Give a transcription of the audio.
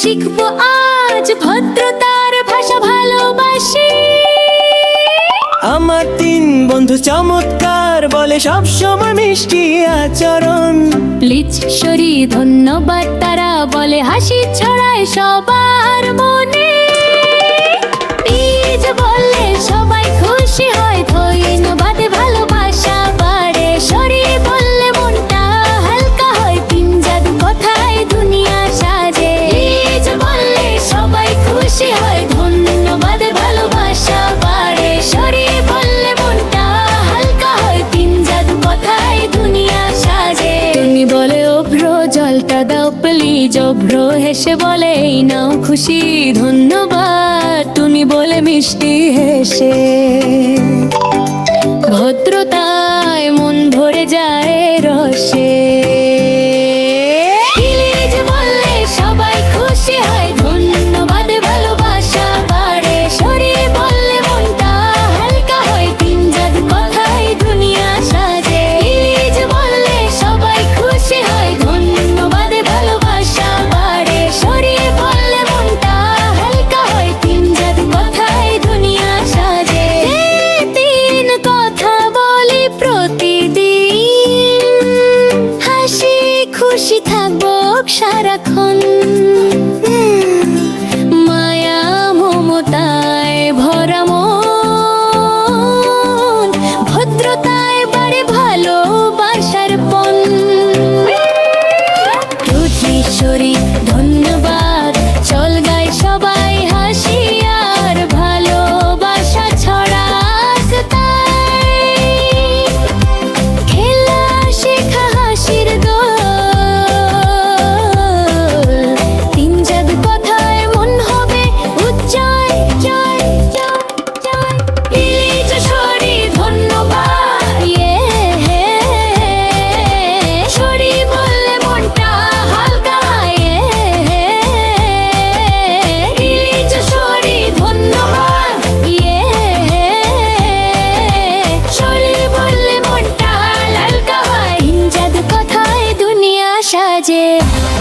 শিখব আজ ভদ্রতার ভাষা ভালোবাসি। আমার তিন বন্ধু চমৎকার বলে সব সময় মিষ্টি আচরণ। প্লিজ শরী ধন্যবাদ তারা বলে হাসি ছড়ায় সবার মনে। শুভ্র হেসে বলে নাও খুশি ধন্যবাদ। তুমি বলে মিষ্টি হেসে। call 世界。